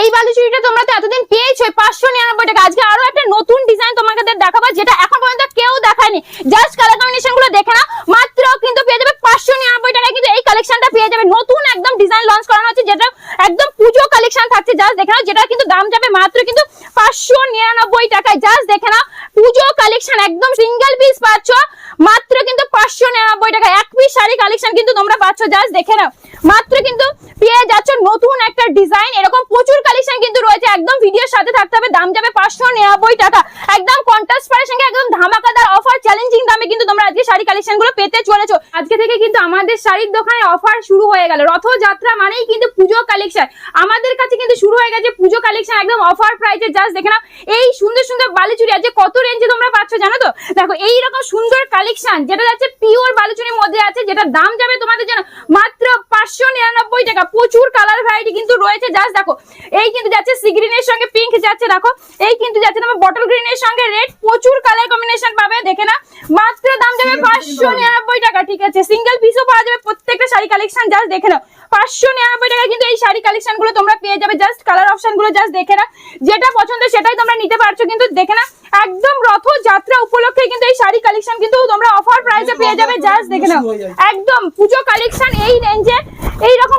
এই বালুচুরিটা তোমরা তো এতদিন পেয়েছ, পাঁচশো নিরানব্বই টাকা। আজকে আরও একটা নতুন ডিজাইন তোমাকে দেখাবো, যেটা এখন পর্যন্ত কেউ দেখায়নি। জাস্ট কালার কম্বিনেশনগুলো দেখে না মাত্র কিন্তু পেয়ে যাবে পাঁচশো নিরানব্বই টাকায়। কিন্তু এই কালেকশনটা পেয়ে যাবে। নতুন একদম ডিজাইন লঞ্চ করানো হচ্ছে, যেটা একদম পুজো কালেকশন থাকছে। জাস্ট দেখে নাও, যেটা কিন্তু দাম যাবে মাত্র কিন্তু পাঁচশো নিরানব্বই টাকায়। জাস্ট দেখে নাও, পুজো কালেকশন একদম সিঙ্গেল পিস পাচ্ছ, মাত্র কিন্তু পাঁচশো নিরানব্বই টাকা এক পিস শাড়ি কালেকশন কিন্তু তোমরা পাচ্ছ জাস্ট দেখে নাও। মাত্র কিন্তু পেয়ে যাচ্ছ নতুন একটা ডিজাইন এরকম প্রচুর কালেকশন কিন্তু রয়েছে। একদম ভিডিওর সাথে থাকতে হবে। দাম যাবে পাঁচশো নিরানব্বই টাকা। একদম কন্ট্রাস্ট পারের সঙ্গে একদম ধামাকাদার অফার চ্যালেঞ্জিং দামে কিন্তু তোমরা আজকে শাড়ি কালেকশনগুলো পেতে চলেছো আজকে থেকে কিন্তু আমাদের শাড়ির দোকানে অফার শুরু হয়ে গেল। রথযাত্রা মানেই কিন্তু পুজো কালেকশন আমাদের কাছে কিন্তু শুরু হয়ে গেছে পুজো কালেকশন একদম অফার প্রাইসে জাস্ট দেখে নাও এই সুন্দর সুন্দর বালুচুরি আজকে কত রেঞ্জে তোমরা পাচ্ছ জানো তো? দেখো এই রকম সুন্দর কালেকশন যেটা যাচ্ছে পিওর বালুচুরির মধ্যে আছে যেটা দাম যাবে তোমাদের জন্য মাত্র পাঁচশো নিরানব্বই টাকা। প্রচুর কালার ভ্যারাইটি কিন্তু রয়েছে। জাস্ট দেখো এই কিন্তু যাচ্ছে সি গ্রিনের সঙ্গে পিঙ্ক যাচ্ছে দেখো। এই কিন্তু যাচ্ছে তোমার বটল গ্রিনের সঙ্গে রেড প্রচুর কালার কম্বিনেশন পাবে দেখে না মাত্র দাম যাবে পাঁচশো নিরানব্বই টাকা ঠিক আছে? সিঙ্গেল পিসও পাওয়া যাবে প্রত্যেকটা শাড়ি কালেকশন জাস্ট দেখে নাও। পাঁচশো নিরানব্বই টাকা কিন্তু এই শাড়ি কালেকশনগুলো তোমরা পেয়ে যাবে। জাস্ট কালার অপশনগুলো জাস্ট দেখে না যেটা পছন্দ সেটাই তোমরা নিতে পারছ কিন্তু দেখে না একদম রথ যাত্রা উপলক্ষে কিন্তু এই শাড়ি কালেকশন কিন্তু তোমরা অফার প্রাইসে পেয়ে যাবে জাস্ট দেখে নাও। একদম পুজো কালেকশন এই রেঞ্জে এই রকম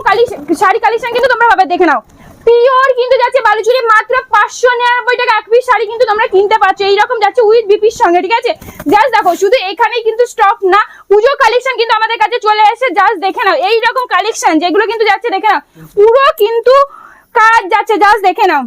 শাড়ি কালেকশন কিন্তু তোমরা ভাবে দেখে নাও। পিওর কিন্তু যাচ্ছে বালুচুরি, মাত্র পাঁচশো নিরানব্বই টাকা এক পিস শাড়ি কিন্তু তোমরা কিনতে পারছ। এইরকম যাচ্ছে উইথ বিপির সঙ্গে, ঠিক আছে? জাস্ট দেখো, শুধু এখানেই কিন্তু স্টক না, পুজো কালেকশন কিন্তু আমাদের কাছে চলে এসেছে। জাস্ট দেখে নাও, এইরকম কালেকশন যেগুলো কিন্তু যাচ্ছে, দেখে নাও। পুরো কিন্তু কাজ যাচ্ছে জাস্ট দেখে নাও।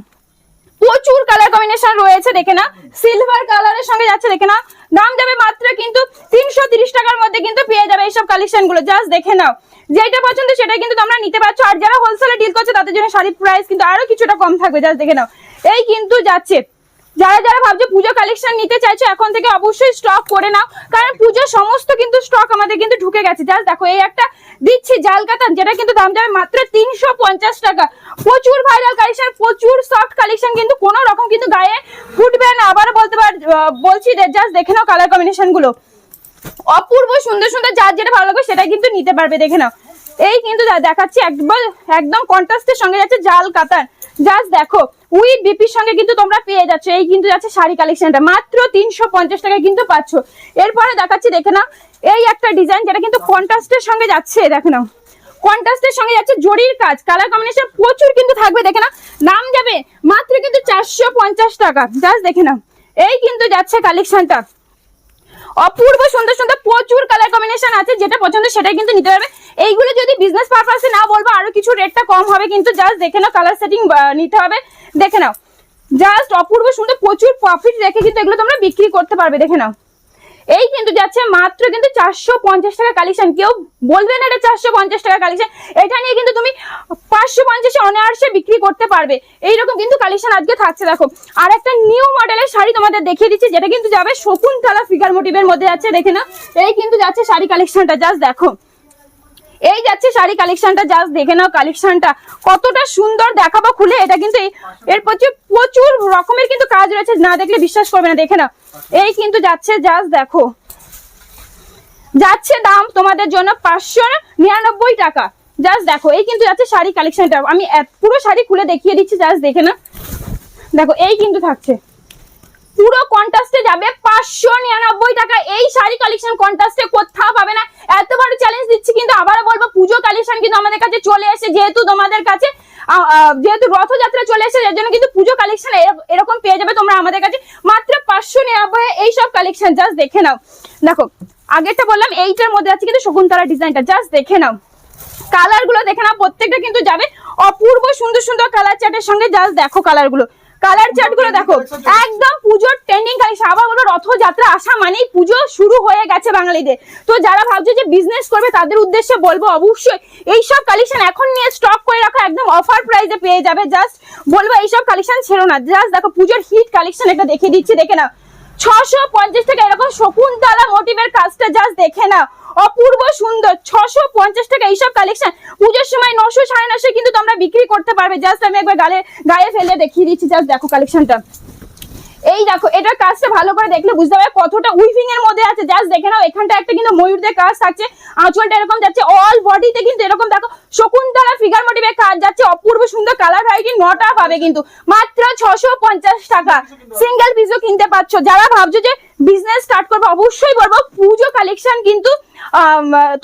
প্রচুর কালার কম্বিনেশন রয়েছে, দেখে না সিলভার কালারের সঙ্গে যাচ্ছে, দেখে না দাম যাবে মাত্র কিন্তু তিনশো টাকার মধ্যে কিন্তু পেয়ে যাবে এইসব কালেকশনগুলো। জাস্ট দেখে নাও। যেটা পছন্দ সেটা কিন্তু তোমরা নিতে পারছ। আর যারা হোলসেলে ডিল করছে, তাদের জন্য শাড়ির প্রাইস কিন্তু আরও কিছুটা কম থাকবে। জাস্ট দেখে নাও। এই কিন্তু যাচ্ছে। যারা যারা ভাবছ পুজো কালেকশন নিতে চাইছো, এখন থেকে অবশ্যই স্টক করে নাও। কারণ পুজোর সমস্ত কিন্তু স্টক আমাদের কিন্তু ঢুকে গেছে। জাস্ট দেখো, এই একটা দিচ্ছি জাল কাতান যেটা কিন্তু দাম যাবে মাত্র তিনশো পঞ্চাশ টাকা। প্রচুর ভাইরাল কালেকশন প্রচুর সফট কালেকশন কিন্তু কোনো রকম কিন্তু গায়ে ফুটবে না। আবার বলতে পার বলছি জাস্ট দেখে নাও কালার কম্বিনেশনগুলো। অপূর্ব সুন্দর সুন্দর যার যেটা ভালো লাগবে সেটা কিন্তু নিতে পারবে, দেখে নাও। এই কিন্তু দেখাচ্ছি একবার একদম কন্ট্রাস্টের সঙ্গে যাচ্ছে জাল কাতান জাস্ট দেখো উইথ বিপির সঙ্গে কিন্তু তোমরা পেয়ে যাচ্ছ। এই কিন্তু যাচ্ছে শাড়ি কালেকশনটা মাত্র তিনশো পঞ্চাশ টাকায় কিন্তু পাচ্ছ। এরপরে দেখাচ্ছি, দেখে নাও। এই একটা ডিজাইন যেটা কিন্তু কন্ট্রাস্টের সঙ্গে যাচ্ছে, দেখে নাও। কন্ট্রাস্টের সঙ্গে যাচ্ছে জরির কাজ। কালার কম্বিনেশন প্রচুর কিন্তু থাকবে, দেখে না নাম যাবে মাত্র কিন্তু চারশো পঞ্চাশ টাকা। জাস্ট দেখে নাও। এই কিন্তু যাচ্ছে কালেকশনটা অপূর্ব সুন্দর সুন্দর প্রচুর কালার কম্বিনেশন আছে, যেটা পছন্দ সেটাই কিন্তু নিতে পারবে। এইগুলো যদি বিজনেস পারপাসে না বলব, আরও কিছু রেটটা কম হবে, কিন্তু জাস্ট দেখে নাও কালার সেটিং নিতে হবে। দেখে নাও। জাস্ট অপূর্ব সুন্দর প্রচুর প্রফিট রেখে কিন্তু এগুলো তোমরা বিক্রি করতে পারবে, দেখে নাও। এই কিন্তু যাচ্ছে মাত্র কিন্তু চারশো পঞ্চাশ টাকা কালেকশন কেউ বলবে না এটা চারশো পঞ্চাশ টাকা কালেকশন এটা নিয়ে কিন্তু তুমি পাঁচশো পঞ্চাশে অনায়াসে বিক্রি করতে পারবে। এইরকম কিন্তু কালেকশন আজকে থাকছে, দেখো। আর একটা নিউ মডেলের শাড়ি তোমাদের দেখিয়ে দিচ্ছি, যেটা কিন্তু যাবে শকুন্তলা ফিগার মোটিভের মধ্যে যাচ্ছে, দেখে না এই কিন্তু যাচ্ছে শাড়ি কালেকশনটা জাস্ট দেখো। এই যাচ্ছে শাড়ি কালেকশনটা জাস্ট দেখে নাও কালেকশনটা কতটা সুন্দর দেখাবো খুলে, এটা কিন্তু এর প্রচুর প্রচুর রকমের কিন্তু কাজ রয়েছে, না দেখলে বিশ্বাস করবে না, দেখে নাও। এই কিন্তু যাচ্ছে, জাস্ট দেখো। যাচ্ছে দাম তোমাদের জন্য পাঁচশো নিরানব্বই টাকা। জাস্ট দেখো, এই কিন্তু যাচ্ছে শাড়ি কালেকশনটা আমি পুরো শাড়ি খুলে দেখিয়ে দিচ্ছি, জাস্ট দেখে না দেখো, এই কিন্তু থাকছে। পুরো কন্টাস্টে যাবে পাঁচশো নিরানব্বই টাকা। এই শাড়ি কালেকশন কন্টাস্টে কোথাও পাবে না। এত বড় চ্যালেঞ্জ দিচ্ছি কিন্তু আবারও বলব, পুজো কালেকশন কিন্তু আমাদের কাছে চলে এসে যেহেতু তোমাদের কাছে যেহেতু রথযাত্রা চলে এসে এর জন্য কিন্তু পুজো কালেকশন এরকম পেয়ে যাবে তোমরা আমাদের কাছে। মাত্র পাঁচশো নিরানব্বই এই সব কালেকশন জাস্ট দেখে নাও। দেখো, আগেরটা বললাম, এইটার মধ্যে আছে কিন্তু শকুন্তলা ডিজাইনটা জাস্ট দেখে নাও। কালারগুলো দেখে নাও, প্রত্যেকটা কিন্তু যাবে। অপূর্ব সুন্দর সুন্দর কালার চার্টের সঙ্গে জাস্ট দেখো কালারগুলো। কালার চার্টগুলো দেখো। একদম পুজোর ট্রেন্ডিং কালেকশন আবার বলো রথযাত্রা আসা মানেই পুজো শুরু হয়ে গেছে বাঙালিদের। তো যারা ভাবছে যে বিজনেস করবে, তাদের উদ্দেশ্যে বলব অবশ্যই এইসব কালেকশন এখন নিয়ে স্টক করে রাখো, একদম অফার প্রাইসে পেয়ে যাবে। জাস্ট বলব এইসব কালেকশন ছেড়ো না। জাস্ট দেখো পুজোর হিট কালেকশন একটা দেখিয়ে দিচ্ছি, দেখে নাও। ছশো পঞ্চাশ টাকা এরকম শকুন্তলা মোটিভের কাজটা জাস্ট দেখে না অপূর্ব সুন্দর, ছশো পঞ্চাশ টাকা এইসব কালেকশন পুজোর সময় নশো, সাড়ে নশো কিন্তু তোমরা বিক্রি করতে পারবে। জাস্ট আমি একবার গালে, গায়ে ফেলে দেখিয়ে দিচ্ছি জাস্ট দেখো কালেকশনটা এই দেখো এটার কাজটা ভালো করে দেখলে বুঝতে পারবে কতটা উইভিং এর মধ্যে আছে। জাস্ট দেখে নাও এখানটা একটা কিন্তু ময়ূরদের কাজ থাকছে, আঁচলটা এরকম যাচ্ছে অল বডিতে কিন্তু এরকম দেখো, শকুন্তলা ফিগার মোটিভে কাজ যাচ্ছে, অপূর্ব সুন্দর কালার ভ্যারাইটি নটা পাবে কিন্তু। মাত্র ছশো টাকা। সিঙ্গেল পিসও কিনতে পারছ। যারা ভাবছ যে বিজনেস স্টার্ট করবে, অবশ্যই বলব, পুজো কালেকশন কিন্তু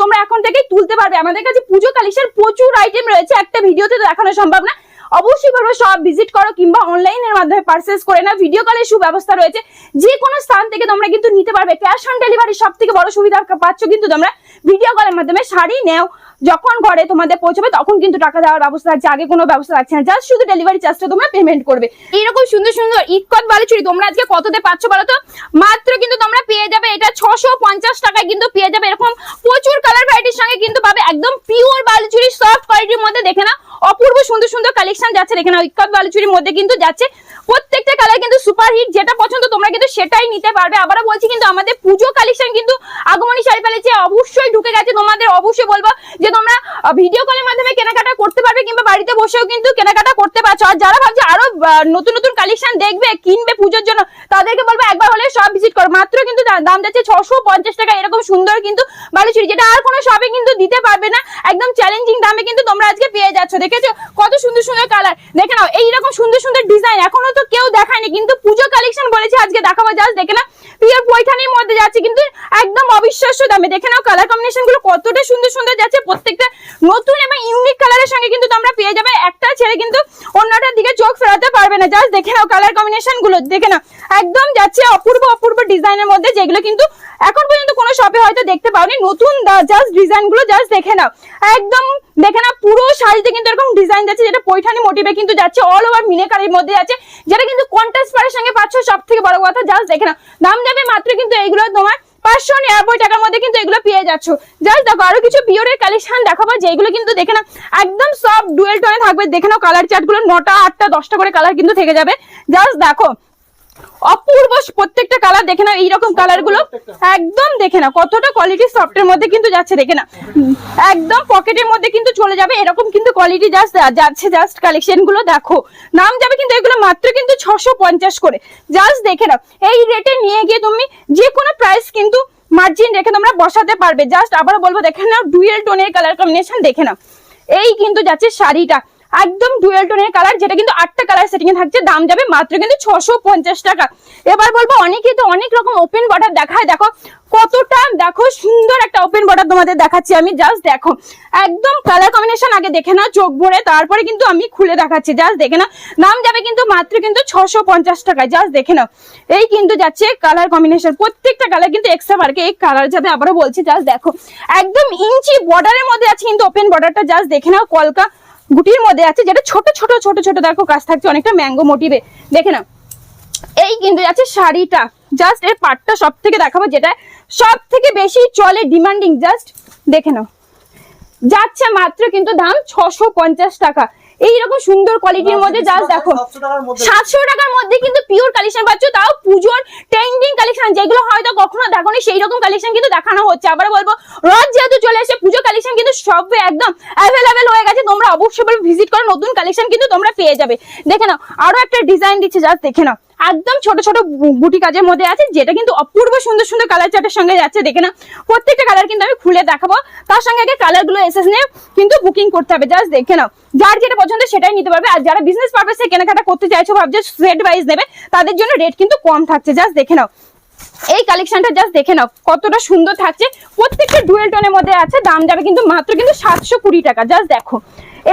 তোমরা এখন থেকেই তুলতে পারবে। আমাদের কাছে পুজো কালেকশন প্রচুর আইটেম রয়েছে, একটা ভিডিওতে দেখানো সম্ভব না। অবশ্যই বলব সব ভিজিট করো কিংবা অনলাইনের মাধ্যমে পারচেস করে না ভিডিও কলের সুব্যবস্থা রয়েছে। যে কোনো স্থান থেকে তোমরা কিন্তু নিতে পারবে। ক্যাশ অন ডেলিভারি সব থেকে বড় সুবিধা পাচ্ছ কিন্তু তোমরা ভিডিও কলের মাধ্যমে শাড়ি নেও। যখন ঘরে তোমাদের পৌঁছবে তখন কিন্তু টাকা দেওয়ার ব্যবস্থা আছে। আগে কোনো ব্যবস্থা থাকছে না। জাস্ট শুধু ডেলিভারি চার্জটা তোমরা পেমেন্ট করবে। এইরকম সুন্দর সুন্দর ইটকট বালুচুরি তোমরা আজকে কততে পাচ্ছ বলো তো? মাত্র কিন্তু তোমরা পেয়ে যাবে। এটা ছশো পঞ্চাশ টাকায় কিন্তু পেয়ে যাবে। এরকম প্রচুর কালার ভ্যারাইটির সঙ্গে কিন্তু পাবে। একদম পিওর বালুচুরি সফট কোয়ালিটির মধ্যে দেখে না অপূর্ব সুন্দর সুন্দর কালেকশন যাচ্ছে। এখানে ইটকট বালুচুরির মধ্যে কিন্তু যাচ্ছে। প্রত্যেকটা কালার কিন্তু সুপার হিট যেটা পছন্দ তোমরা কিন্তু সেটাই নিতে পারবে। আবারও বলছি কিন্তু আমাদের পুজো কালেকশন কিন্তু আগমনী শাড়ি ফেলেছে, অবশ্যই ঢুকে গেছে। তোমাদের অবশ্যই বলব যে তোমরা ভিডিও কলের মাধ্যমে কেনাকাটা করতে পারবে কিংবা বাড়িতে বসেও কিন্তু কেনাকাটা করতে পারছ। আর যারা ভাবছে আরও নতুন নতুন কালেকশন দেখবে, কিনবে পুজোর জন্য, তাদেরকে বলব একবার হলে সব ভিজিট করো। মাত্র কিন্তু দাম যাচ্ছে ছশো পঞ্চাশ টাকা, এরকম সুন্দর কিন্তু বালুচুরি যেটা আর কোনো শপে কিন্তু দিতে পারবে না। একদম চ্যালেঞ্জিং দামে কিন্তু তোমরা আজকে পেয়ে যাচ্ছ, দেখেছ? কত সুন্দর সুন্দর কালার দেখে নাও, এইরকম সুন্দর সুন্দর ডিজাইন এখনও তো কেউ দেখায়নি, কিন্তু পুজো কালেকশন বলেছে আজকে দেখাবো জাস্ট দেখে না পিওর পৈঠানির মধ্যে যাচ্ছে, কিন্তু একদম অবিশ্বাস্য দামে। দেখে নাও কালার কম্বিনেশনগুলো কতটা সুন্দর সুন্দর যাচ্ছে প্রত্যেকটা নতুন এবং ইউনিক কালারের সঙ্গে কিন্তু তোমরা পেয়ে যাবে। একটা ছেড়ে কিন্তু অন্যটার দিকে চোখ ফেরাতে পারবে না। জাস্ট দেখে নাও কালার কম্বিনেশনগুলো, দেখে নাও। একদম যাচ্ছে অপূর্ব অপূর্ব ডিজাইনের মধ্যে, যেগুলো কিন্তু এখন পর্যন্ত কোনো শপে হয়তো দেখতে পাওনি। নতুন জাস্ট ডিজাইনগুলো জাস্ট দেখে নাও। একদম দেখে নাও, পুরো শাড়িতে কিন্তু এরকম ডিজাইন যাচ্ছে, যেটা পৈঠানি মোটিভে কিন্তু যাচ্ছে। অল ওভার মিনেকারির মধ্যে যাচ্ছে। যেটা কিন্তু কন্ট্রাস্ট পারের সঙ্গে পাচ্ছ সব থেকে বড় কথা জাস্ট দেখে না দাম যাবে মাত্র কিন্তু এইগুলো তোমার পাঁচশো নিরানব্বই টাকার মধ্যে কিন্তু এগুলো পেয়ে যাচ্ছ। জাস্ট দেখো, আরও কিছু পিওরের কালেকশন দেখাবো, যেগুলো কিন্তু দেখে না একদম সব ডুয়েল টোনে থাকবে। দেখে নাও কালার চার্টগুলো নটা, আটটা, দশটা করে কালার কিন্তু থেকে যাবে। জাস্ট দেখো অপূর্ব প্রত্যেকটা কালার দেখে না এইরকম কালারগুলো একদম দেখে না কতটা কোয়ালিটি সফটের মধ্যে কিন্তু যাচ্ছে দেখে না একদম পকেটের মধ্যে কিন্তু চলে যাবে এরকম কিন্তু কোয়ালিটি জাস্ট যাচ্ছে জাস্ট কালেকশনগুলো দেখো। নাম যাবে কিন্তু এগুলো মাত্র কিন্তু ছশো পঞ্চাশ করে। জাস্ট দেখে নাও এই রেটে নিয়ে গিয়ে তুমি যে কোনো প্রাইস কিন্তু মার্জিন রেখে তোমরা বসাতে পারবে। জাস্ট আবার বলব দেখে নাও ডুয়েল টোনের কালার কম্বিনেশন দেখে নাও। এই কিন্তু যাচ্ছে শাড়িটা। একদম ডুয়েল টোনের কালার যেটা কিন্তু আটটা কালার সেটিং থাকছে, দাম যাবে মাত্র কিন্তু ছশো টাকা। এবার বলব অনেকে তো অনেক রকম ওপেন বর্ডার দেখায়। দেখো, কতটা, দেখো, সুন্দর একটা ওপেন বর্ডার তোমাদের দেখাচ্ছি আমি। জাস্ট দেখো, একদম কালার কম্বিনেশন আগে দেখে নাও, চোখ ভরে, তারপরে কিন্তু আমি খুলে দেখাচ্ছি। জাস্ট দেখে নাও, দাম যাবে কিন্তু মাত্র কিন্তু ছশো পঞ্চাশ টাকায় জাস্ট দেখে নাও, এই কিন্তু যাচ্ছে কালার কম্বিনেশন প্রত্যেকটা কালার কিন্তু এক্সট্রা পার্কে এই কালার যাবে, আবারও বলছি জাস্ট দেখো। একদম ইঞ্চি বর্ডারের মধ্যে আছে কিন্তু ওপেন বর্ডারটা জাস্ট দেখে নাও, কলকা গুটির মধ্যে আছে যেটা ছোট ছোট ছোট ছোট, দেখো কাজ থাকছে, অনেকটা ম্যাঙ্গো মোটিভে দেখে না এই কিন্তু যাচ্ছে শাড়িটা। জাস্ট এর পাটটা সব থেকে দেখাবো যেটা সব থেকে বেশি চলে ডিমান্ডিং জাস্ট দেখে নাও। যাচ্ছে মাত্র কিন্তু দাম ছশো টাকা। এইরকম সুন্দর কোয়ালিটির মধ্যে জাস্ট দেখো সাতশো টাকার মধ্যে কিন্তু পিওর কালেকশন পাচ্ছ তাও পুজোর ট্রেন্ডিং কালেকশন যেগুলো হয়তো কখনো দেখোনি সেই রকম কালেকশন কিন্তু দেখানো হচ্ছে। আবার বলব রথ যেহেতু চলে এসে পুজো কালেকশন কিন্তু সব একদম অ্যাভেলেবেল হয়ে গেছে তোমরা অবশ্যই ভিজিট করো নতুন কালেকশন কিন্তু তোমরা পেয়ে যাবে। দেখে নাও আরও একটা ডিজাইন দিচ্ছে জাস্ট দেখে নাও। একদম ছোট ছোট বুটি কাজের মধ্যে আছে, যেটা কিন্তু অপূর্ব সুন্দর সুন্দর কালার চার্টের সঙ্গে যাচ্ছে, দেখে না প্রত্যেকটা কালার কিন্তু আমি খুলে দেখাবো। তার সঙ্গে আগে কালারগুলো এসএস নিয়ে কিন্তু বুকিং করতে হবে জাস্ট দেখে নাও। যার যেটা পছন্দ সেটাই নিতে পারবে, আর যারা বিজনেস পারপাসে কেনাকাটা করতে চাইছো, ভাবছে সেট ওয়াইজ নেবে, তাদের জন্য রেট কিন্তু কম থাকছে জাস্ট দেখে নাও। এই কালেকশনটা জাস্ট দেখে নাও, কতটা সুন্দর থাকছে। প্রত্যেকটা ডুয়েল টোনের মধ্যে আছে, দাম যাবে কিন্তু মাত্র কিন্তু সাতশো কুড়ি টাকা জাস্ট দেখো।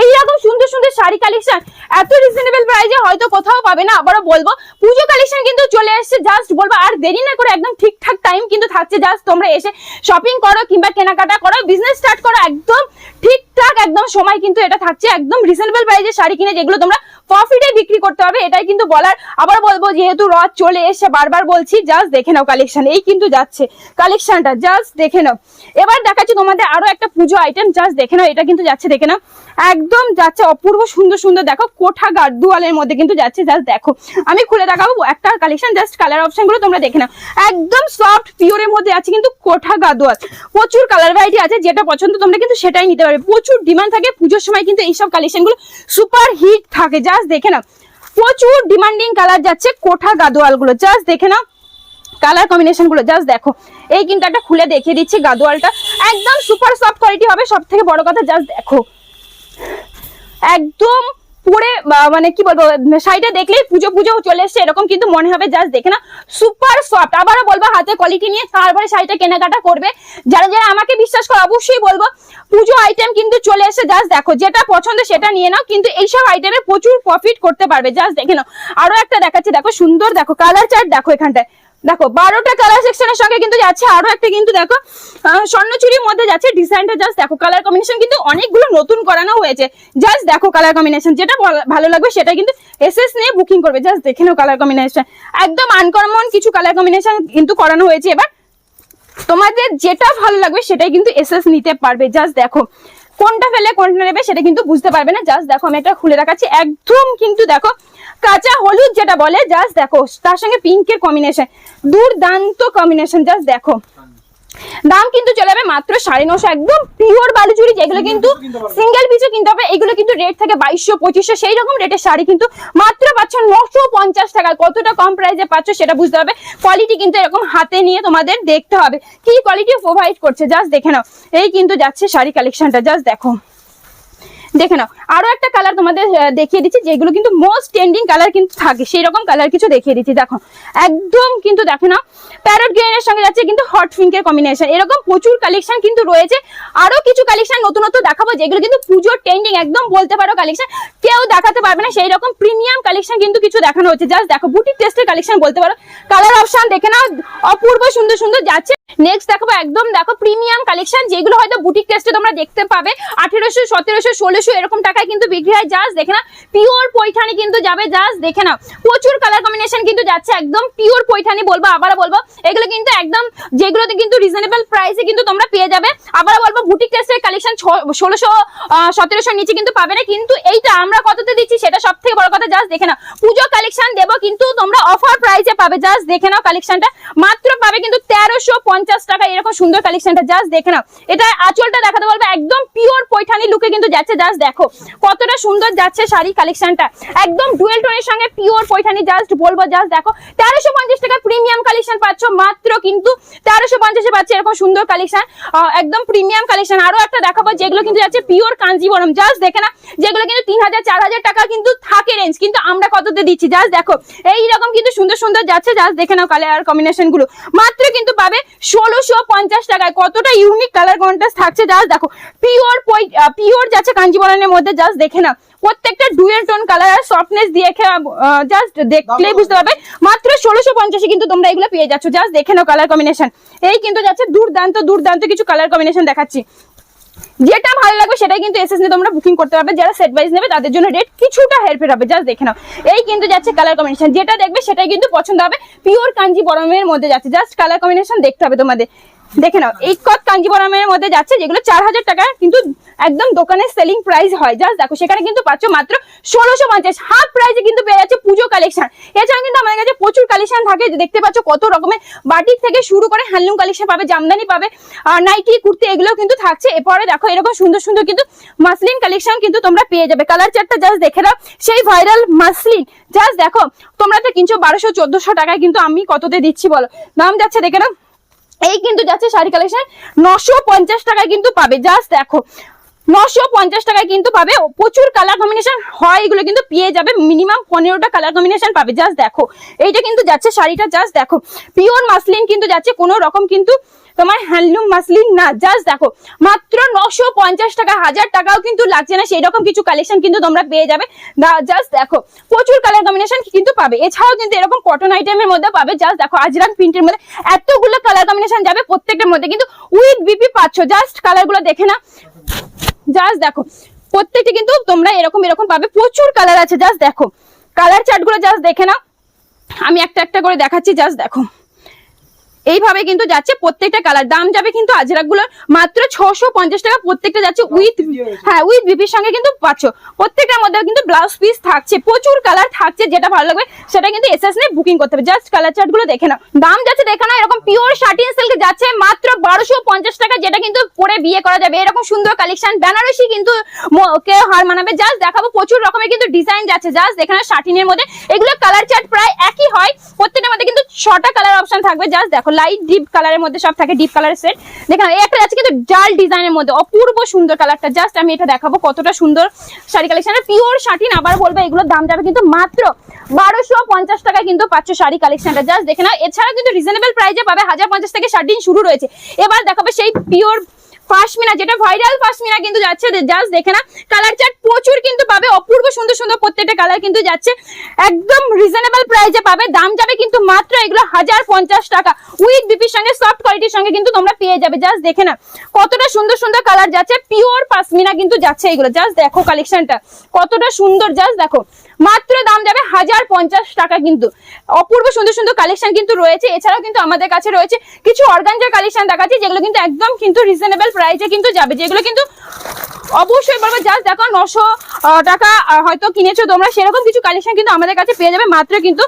এইরকম সুন্দর সুন্দর শাড়ি কালেকশন এত রিজনেবল প্রাইসে হয়তো কোথাও পাবে না। আবারও বলব, পুজো কালেকশন কিন্তু চলে এসেছে জাস্ট বলব, আর দেরি না করে একদম ঠিকঠাক টাইম কিন্তু থাকছে জাস্ট তোমরা এসে শপিং করো কিংবা কেনাকাটা করো বিজনেস স্টার্ট করো, একদম ঠিকঠাক একদম সময় কিন্তু এটা থাকছে, একদম রিজনেবল প্রাইসে শাড়ি কিনে যেগুলো তোমরা প্রফিটে বিক্রি করতে হবে এটাই কিন্তু বলার। আবার বলব, যেহেতু রথ চলে এসে বারবার বলছি জাস্ট দেখে নাও কালেকশন এই কিন্তু যাচ্ছে। কালেকশনটা জাস্ট দেখে নাও। এবার দেখাচ্ছি তোমাদের আরও একটা পুজো আইটেম জাস্ট দেখে নাও, এটা কিন্তু যাচ্ছে, দেখে নাও। একদম যাচ্ছে অপূর্ব সুন্দর সুন্দর, দেখো কোঠা গার্দুয়ালের মধ্যে কিন্তু যাচ্ছে জাস্ট দেখো। আমি খুলে দেখাবো একটা কালেকশন জাস্ট কালার অপশনগুলো তোমরা দেখে নাও। একদম সফট পিওরের মধ্যে আছে কিন্তু কোঠা গাদোয়াল প্রচুর কালার ভ্যারাইটি আছে, যেটা পছন্দ তোমরা কিন্তু সেটাই নিতে পারবে। প্রচুর ডিমান্ড থাকে, পুজোর সময় কিন্তু এইসব কালেকশনগুলো সুপার হিট থাকে জাস্ট দেখে নাও। প্রচুর ডিমান্ডিং কালার যাচ্ছে কোঠা গাদোয়ালগুলো জাস্ট দেখে নাও। কালার কম্বিনেশনগুলো জাস্ট দেখো। এই কিন্তু একটা খুলে দেখিয়ে দিচ্ছি গাদোয়ালটা একদম সুপার সফট কোয়ালিটি হবে সব থেকে বড় কথা জাস্ট দেখো। একদম পরে মানে কি বলব শাড়িটা দেখলেই পুজো পুজো চলে এসছে, এরকম কিন্তু মনে হবে জাস্ট দেখে না সুপার সফট আবারও বলব, হাতে কোয়ালিটি নিয়ে তারপরে শাড়িটা কেনাকাটা করবে। যারা যারা আমাকে বিশ্বাস করে, অবশ্যই বলব, পুজো আইটেম কিন্তু চলে এসে জাস্ট দেখো, যেটা পছন্দ সেটা নিয়ে নাও, কিন্তু এইসব আইটেমে প্রচুর প্রফিট করতে পারবে জাস্ট দেখে নাও। আরও একটা দেখাচ্ছি, দেখো, সুন্দর, দেখো কালার চার্ট দেখো এখানটায়। দেখো, বারোটা কালার সেকশনের সঙ্গে কিন্তু যাচ্ছে আরও একটা কিন্তু দেখো স্বর্ণচুরির মধ্যে যাচ্ছে ডিজাইনটা জাস্ট দেখো কালার কম্বিনেশন কিন্তু অনেকগুলো নতুন করানো হয়েছে। জাস্ট দেখো কালার কম্বিনেশন যেটা ভালো- ভালো লাগবে সেটা কিন্তু এসএস নিয়ে বুকিং করবে। জাস্ট দেখে নাও কালার কম্বিনেশন একদম আনকমন কিছু কালার কম্বিনেশন কিন্তু করানো হয়েছে। এবার তোমাদের যেটা ভালো লাগবে সেটাই কিন্তু এসএস নিতে পারবে। জাস্ট দেখো। কোনটা ফেলে, কোনটা নেবে সেটা কিন্তু বুঝতে পারবে না। জাস্ট দেখো আমি একটা খুলে রাখাচ্ছি একদম কিন্তু দেখো কাঁচা হলুদ যেটা বলে, জাস্ট দেখো, তার সঙ্গে পিঙ্কের কম্বিনেশন দুর্দান্ত কম্বিনেশন জাস্ট দেখো। দাম কিন্তু চলে যাবে মাত্র সাড়ে নশো একদম পিওর বালুচুরি যেগুলো কিন্তু সিঙ্গেল পিসও কিনতে হবে। এগুলো কিন্তু রেট থাকে বাইশশো পঁচিশশো সেই রকম রেটের শাড়ি কিন্তু মাত্র পাচ্ছ নশো পঞ্চাশ টাকা। কতটা কম প্রাইসে পাচ্ছ সেটা বুঝতে হবে। কোয়ালিটি কিন্তু এরকম হাতে নিয়ে তোমাদের দেখতে হবে। কি কোয়ালিটি প্রোভাইড করছে? জাস্ট দেখে নাও। এই কিন্তু যাচ্ছে শাড়ি কালেকশনটা জাস্ট দেখো। দেখে নাও। আরও একটা কালার তোমাদের দেখিয়ে দিচ্ছি, যেগুলো কিন্তু মোস্ট ট্রেন্ডিং কালার কিন্তু থাকে। সেই রকম কালার কিছু দেখিয়ে দিচ্ছি, দেখো। একদম কিন্তু দেখো নাও। প্যারট গ্রেনের সঙ্গে যাচ্ছে কিন্তু হট পিঙ্কের কম্বিনেশন এরকম প্রচুর কালেকশন কিন্তু রয়েছে। আরও কিছু কালেকশন নতুনত্ব দেখাবো, যেগুলো কিন্তু পুজোর ট্রেন্ডিং একদম বলতে পারো কালেকশন কেউ দেখাতে পারবে না সেই রকম প্রিমিয়াম কালেকশন কিন্তু কিছু দেখানো হচ্ছে। জাস্ট দেখো বুটিক টেস্টের কালেকশন বলতে পারো। কালার অপশন দেখে নাও, অপূর্ব সুন্দর সুন্দর যাচ্ছে। নেক্সট দেখাবো, একদম দেখো প্রিমিয়াম কালেকশন যেগুলো হয়তো বুটিক টেস্টে তোমরা দেখতে পাবে। আঠেরোশো, সতেরোশো, ষোলোশো এরকম টাকায় কিন্তু বিক্রি হয়। জাস্ট দেখে না পিওর পৈঠানি কিন্তু যাবে জাস্ট দেখে নাও। প্রচুর কালার কম্বিনেশন কিন্তু যাচ্ছে, একদম পিওর পৈঠানি বলব, আবারও বলব। এগুলো কিন্তু একদম, যেগুলোতে কিন্তু রিজনেবল প্রাইসে কিন্তু তোমরা পেয়ে যাবে। আবারও বলব বুটিক টেস্টের কালেকশন ষোলোশো সতেরোশোর নিচে কিন্তু পাবে না। কিন্তু এইটা আমরা কততে দিচ্ছি সেটা সব থেকে বড় কথা জাস্ট দেখে নাও। পুজো কালেকশন দেবো কিন্তু তোমরা অফার প্রাইসে পাবে জাস্ট দেখে নাও কালেকশনটা মাত্র পাবে কিন্তু তেরোশো পঞ্চাশ টাকা, এরকম সুন্দর কালেকশনটা জাস্ট দেখে নাও। এটা আঁচলটা দেখাতে বলব, একদম পিওর পৈঠানি লুকে কিন্তু যাচ্ছে জাস্ট দেখো, কতটা সুন্দর যাচ্ছে শাড়ি কালেকশনটা একদম ডুয়েল টোনের সঙ্গে পিওর পৈঠানি জাস্ট বলব, জাস্ট দেখো, তেরোশো পঞ্চাশ টাকা প্রিমিয়াম কালেকশন পাচ্ছ, মাত্র কিন্তু তেরোশো পঞ্চাশে পাচ্ছে এরকম সুন্দর কালেকশন একদম প্রিমিয়াম কালেকশন আরও একটা দেখাবো, যেগুলো কিন্তু যাচ্ছে পিওর কাঞ্জিবরম। জাস্ট দেখে না যেগুলো কিন্তু তিন হাজার চার হাজার টাকা কিন্তু থাকে রেঞ্জ কিন্তু আমরা কততে দিচ্ছি? জাস্ট দেখো এই রকম কিন্তু সুন্দর সুন্দর যাচ্ছে, জাস্ট দেখে নাও কালার কম্বিনেশনগুলো। মাত্র কিন্তু পাবে ষোলোশো পঞ্চাশ টাকায়। কতটা ইউনিক কালার কন্ট্রাস্ট থাকছে, জাস্ট দেখো পিওর পিওর যাচ্ছে কাঞ্জিবরণের মধ্যে জাস্ট দেখে নাও। প্রত্যেকটা ডুয়েল টোন কালার আর সফটনেস দিয়ে জাস্ট দেখলে বুঝতে পারবে। মাত্র ষোলোশো পঞ্চাশে কিন্তু তোমরা এগুলো পেয়ে যাচ্ছ। জাস্ট দেখে নাও কালার কম্বিনেশন এই কিন্তু যাচ্ছে দুর্দান্ত দুর্দান্ত কিছু কালার কম্বিনেশন দেখাচ্ছি। যেটা ভালো লাগবে সেটাই কিন্তু এসএস নিয়ে তোমরা বুকিং করতে পারবে। যারা সেট ওয়াইজ নেবে তাদের জন্য রেট কিছুটা হেরফের হবে। জাস্ট দেখে নাও। এই কিন্তু যাচ্ছে কালার কম্বিনেশন যেটা দেখবে সেটাই কিন্তু পছন্দ হবে। পিওর কাঞ্জি বরমের মধ্যে যাচ্ছে। জাস্ট কালার কম্বিনেশন দেখতে হবে তোমাদের। দেখে নাও এই কত কাঞ্জিবরমের মধ্যে যাচ্ছে, যেগুলো চার হাজার টাকা, কিন্তু একদম দোকানের সেলিং প্রাইস হয়। জাস্ট দেখো, সেখানে কিন্তু পাচ্ছ মাত্র ষোলোশো পঞ্চাশ। হাফ প্রাইসে কিন্তু পেয়ে যাচ্ছে পুজো কালেকশন এছাড়া কিন্তু আমাদের কাছে প্রচুর কালেকশন থাকে দেখতে পাচ্ছ কত রকমের বাটিক থেকে শুরু করে হ্যান্ডলুম কালেকশন পাবে, জামদানি পাবে, আর নাইটি কুর্তি এগুলো কিন্তু থাকছে। এরপরে দেখো, এরকম সুন্দর সুন্দর কিন্তু মাসলিন কালেকশন কিন্তু তোমরা পেয়ে যাবে। কালার চারটা জাস্ট দেখে নাও, সেই ভাইরাল মাসলিন জাস্ট দেখো, তোমরা তো কিনছো বারোশো, চোদ্দশো টাকায়, কিন্তু আমি কততে দিচ্ছি বলো? দাম যাচ্ছে, দেখে নাও। এই কিন্তু যাচ্ছে শাড়ি কালেকশন নশো পঞ্চাশ টাকায় কিন্তু পাবে। জাস্ট দেখো, নশো পঞ্চাশ টাকায় কিন্তু পাবে। প্রচুর কালার কম্বিনেশন হয়, এগুলো কিন্তু পেয়ে যাবে। মিনিমাম পনেরোটা কালার কম্বিনেশন পাবে। জাস্ট দেখো, এইটা কিন্তু যাচ্ছে শাড়িটা। জাস্ট দেখো পিওর মাসলিন কিন্তু যাচ্ছে। কোনো রকম কিন্তু তোমার হ্যান্ডলুম মাসলিন না জাস্ট দেখো, মাত্র নশো পঞ্চাশ টাকা, হাজার টাকাও কিন্তু লাগছে না সেই রকম কিছু কালেকশন কিন্তু তোমরা পেয়ে যাবে। জাস্ট দেখো, প্রচুর কালার কম্বিনেশন কিন্তু পাবে। এছাড়াও কিন্তু এরকম কটন আইটেমের মধ্যে পাবে জাস্ট দেখো, আজরান প্রিন্টের মধ্যে এতগুলো কালার কম্বিনেশন যাবে প্রত্যেকটার মধ্যে, কিন্তু উইথ বিপি পাচ্ছ জাস্ট কালারগুলো দেখে না জাস্ট দেখো, প্রত্যেকটা কিন্তু তোমরা এরকম এরকম পাবে, প্রচুর কালার আছে জাস্ট দেখো। কালার চার্টগুলো জাস্ট দেখে নাও। আমি একটা একটা করে দেখাচ্ছি জাস্ট দেখো। এইভাবে কিন্তু যাচ্ছে প্রত্যেকটা কালার দাম যাবে কিন্তু আজরাকগুলোর মাত্র ছশো পঞ্চাশ টাকা। প্রত্যেকটা যাচ্ছে উইথ হ্যাঁ উইথ বিপির সঙ্গে কিন্তু পাচ্ছ। প্রত্যেকটার মধ্যে কিন্তু ব্লাউজ পিস থাকছে। প্রচুর কালার থাকছে যেটা ভালো লাগবে সেটা কিন্তু এসএস নিয়ে বুকিং করতে হবে। জাস্ট কালার চার্টগুলো দেখে নাও। দাম যাচ্ছে দেখে নাও এরকম পিওর শাটিন সিল্ক যাচ্ছে মাত্র বারোশো পঞ্চাশ টাকা যেটা কিন্তু পরে বিয়ে করা যাবে। এরকম সুন্দর কালেকশন বেনারসি কিন্তু ম- কে হার মানাবে? জাস্ট দেখাবো প্রচুর রকমের কিন্তু ডিজাইন যাচ্ছে। জাস্ট এখানে শার্টিনের মধ্যে। এগুলো কালার চার্ট প্রায় একই হয়। প্রত্যেকটার মধ্যে কিন্তু ছটা কালার অপশন থাকবে। জাস্ট দেখো লাইট ডিপ কালারের মধ্যে সব থাকে, ডিপ কালারের সেট। দেখেন, এই একটা আছে কিন্তু জাল ডিজাইনের মধ্যে, অপূর্ব সুন্দর কালারটা। জাস্ট আমি এটা দেখাবো কতটা সুন্দর শাড়ি কালেকশন পিওর শাটিন আবার বলব, এগুলোর দাম যাবে কিন্তু মাত্র বারোশো পঞ্চাশ টাকায় কিন্তু পাচ্ছ শাড়ি কালেকশনটা জাস্ট দেখে না এছাড়া কিন্তু রিজনেবল প্রাইসে পাবে হাজার পঞ্চাশ থেকে শাটিন শুরু রয়েছে। এবার দেখাবে সেই পিওর পাশমিনা, যেটা ভাইরাল পাশমিনা কিন্তু যাচ্ছে জাস্ট দেখে না। কালার চার্ট প্রচুর কিন্তু পাবে, অপূর্ব সুন্দর সুন্দর প্রত্যেকটা কালার কিন্তু যাচ্ছে। একদম রিজনেবল প্রাইসে পাবে, দাম যাবে কিন্তু মাত্র এগুলো হাজার পঞ্চাশ টাকা। উইথ বিপির সঙ্গে সফট কোয়ালিটির সঙ্গে কিন্তু তোমরা পেয়ে যাবে জাস্ট দেখে না। কতটা সুন্দর সুন্দর কালার যাচ্ছে পিওর পাশমিনা কিন্তু যাচ্ছে এগুলো জাস্ট দেখো কালেকশনটা কতটা সুন্দর জাস্ট দেখো। মাত্র দাম যাবে হাজার পঞ্চাশ টাকা কিন্তু। অপূর্ব সুন্দর সুন্দর কালেকশন কিন্তু রয়েছে। এছাড়াও কিন্তু আমাদের কাছে রয়েছে কিছু অর্গানজার কালেকশন দেখাচ্ছি, যেগুলো কিন্তু একদম কিন্তু রিজনেবল প্রাইসে কিন্তু যাবে। যেগুলো কিন্তু অবশ্যই বলব জাস্ট দেখো নশো টাকা হয়তো কিনেছো তোমরা, সেরকম কিছু কালেকশন কিন্তু আমাদের কাছে পেয়ে যাবে মাত্র কিন্তু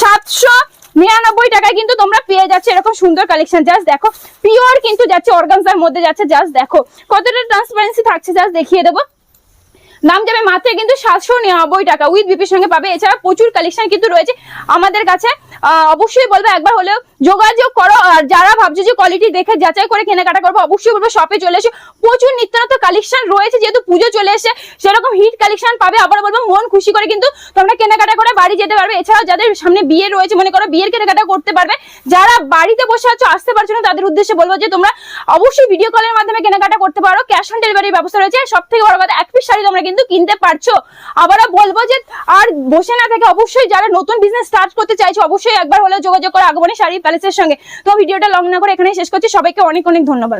সাতশো নিরানব্বই টাকায় কিন্তু তোমরা পেয়ে যাচ্ছে এরকম সুন্দর কালেকশন জাস্ট দেখো পিওর কিন্তু যাচ্ছে অর্গানজার মধ্যে যাচ্ছে জাস্ট দেখো। কতটা ট্রান্সপারেন্সি থাকছে জাস্ট দেখিয়ে দেবো। দাম যাবে মাত্র কিন্তু সাতশো নিরানব্বই টাকা। উইথ বিপির সঙ্গে পাবে। এছাড়া প্রচুর কালেকশন কিন্তু রয়েছে। আমাদের কাছে অবশ্যই বলব, একবার হলেও যোগাযোগ করো। আর যারা ভাবছ যে কোয়ালিটি দেখে যাচাই করে কেনাকাটা করব, অবশ্যই বলব শপে চলে এসো। প্রচুর নিত্য নতুন কালেকশন রয়েছে। যেহেতু পুজো চলে এসে সেরকম হিট কালেকশন পাবে। আবার বলব, মন খুশি করে কিন্তু তোমরা কেনাকাটা করে বাড়ি যেতে পারবে। এছাড়াও যাদের সামনে বিয়ে রয়েছে, মনে করো বিয়ের কেনাকাটা করতে পারবে। যারা বাড়িতে বসে আছো, আসতে পারছ না, তাদের উদ্দেশ্যে বলব যে তোমরা অবশ্যই ভিডিও কলের মাধ্যমে কেনাকাটা করতে পারো। ক্যাশ অন ডেলিভারির ব্যবস্থা রয়েছে। সব থেকে বড় কথা, এক পিস শাড়ি তোমরা কিন্তু কিনতে পারছ। আবারও বলব যে, আর বসে না থেকে অবশ্যই যারা নতুন বিজনেস স্টার্ট করতে চাইছো, অবশ্যই একবার হলেও যোগাযোগ করো আগমনী শাড়ি প্যালেসের সঙ্গে। তো ভিডিওটা লং না করে এখানে শেষ করছি। সবাইকে অনেক অনেক ধন্যবাদ।